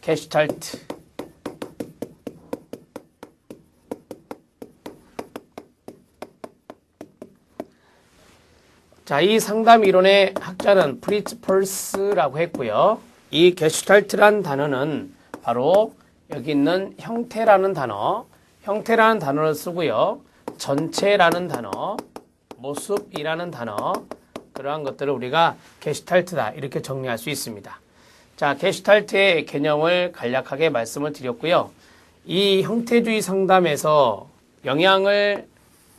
게슈탈트. 자, 이 상담 이론의 학자는 프리츠 펄스라고 했고요. 이 게슈탈트란 단어는 바로 여기 있는 형태라는 단어, 형태라는 단어를 쓰고요. 전체라는 단어, 모습이라는 단어, 그러한 것들을 우리가 게슈탈트다 이렇게 정리할 수 있습니다. 자, 게슈탈트의 개념을 간략하게 말씀을 드렸고요. 이 형태주의 상담에서 영향을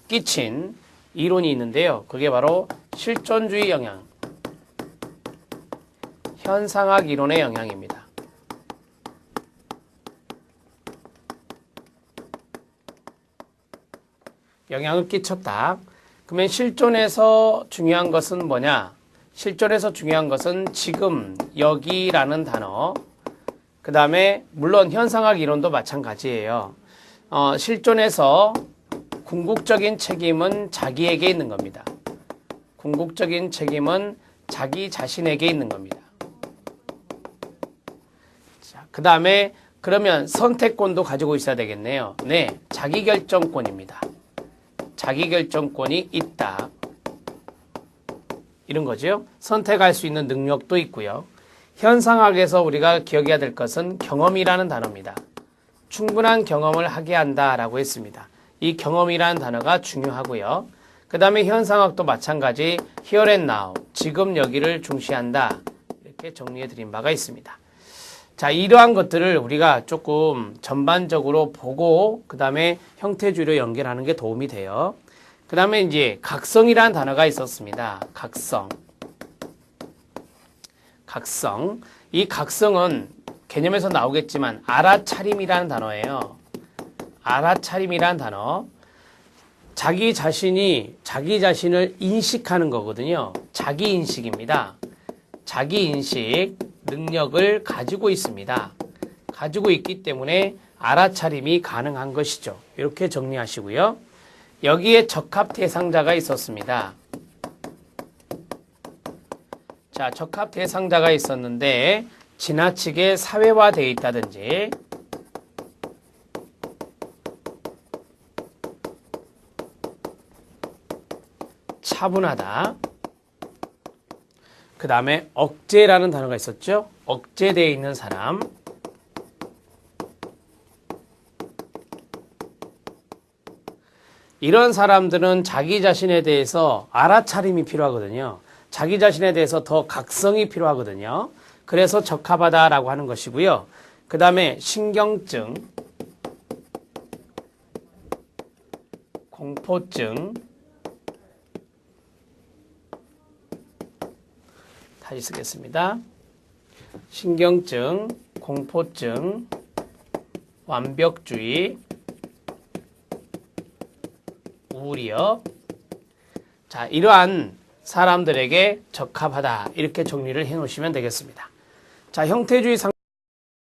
끼친 이론이 있는데요. 그게 바로 실존주의 영향, 현상학 이론의 영향입니다. 영향을 끼쳤다. 그러면 실존에서 중요한 것은 뭐냐? 실존에서 중요한 것은 지금, 여기라는 단어. 그 다음에, 물론 현상학 이론도 마찬가지예요. 어, 실존에서 궁극적인 책임은 자기에게 있는 겁니다. 궁극적인 책임은 자기 자신에게 있는 겁니다. 자, 그 다음에, 그러면 선택권도 가지고 있어야 되겠네요. 네, 자기결정권입니다. 자기결정권이 있다. 이런 거죠. 선택할 수 있는 능력도 있고요. 현상학에서 우리가 기억해야 될 것은 경험이라는 단어입니다. 충분한 경험을 하게 한다라고 했습니다. 이 경험이라는 단어가 중요하고요. 그 다음에 현상학도 마찬가지 here and now, 지금 여기를 중시한다. 이렇게 정리해 드린 바가 있습니다. 자, 이러한 것들을 우리가 조금 전반적으로 보고, 그 다음에 형태주의로 연결하는 게 도움이 돼요. 그 다음에 이제 각성이라는 단어가 있었습니다. 각성. 각성. 이 각성은 개념에서 나오겠지만 알아차림이라는 단어예요. 알아차림이라는 단어. 자기 자신이 자기 자신을 인식하는 거거든요. 자기 인식입니다. 자기 인식 능력을 가지고 있습니다. 가지고 있기 때문에 알아차림이 가능한 것이죠. 이렇게 정리하시고요. 여기에 적합 대상자가 있었습니다. 자, 적합 대상자가 있었는데 지나치게 사회화되어 있다든지 차분하다. 그 다음에 억제라는 단어가 있었죠. 억제되어 있는 사람. 이런 사람들은 자기 자신에 대해서 알아차림이 필요하거든요. 자기 자신에 대해서 더 각성이 필요하거든요. 그래서 적합하다라고 하는 것이고요. 그 다음에 신경증, 공포증, 다시 쓰겠습니다. 신경증, 공포증, 완벽주의, 우울이요. 자, 이러한 사람들에게 적합하다. 이렇게 정리를 해 놓으시면 되겠습니다. 자, 형태주의 상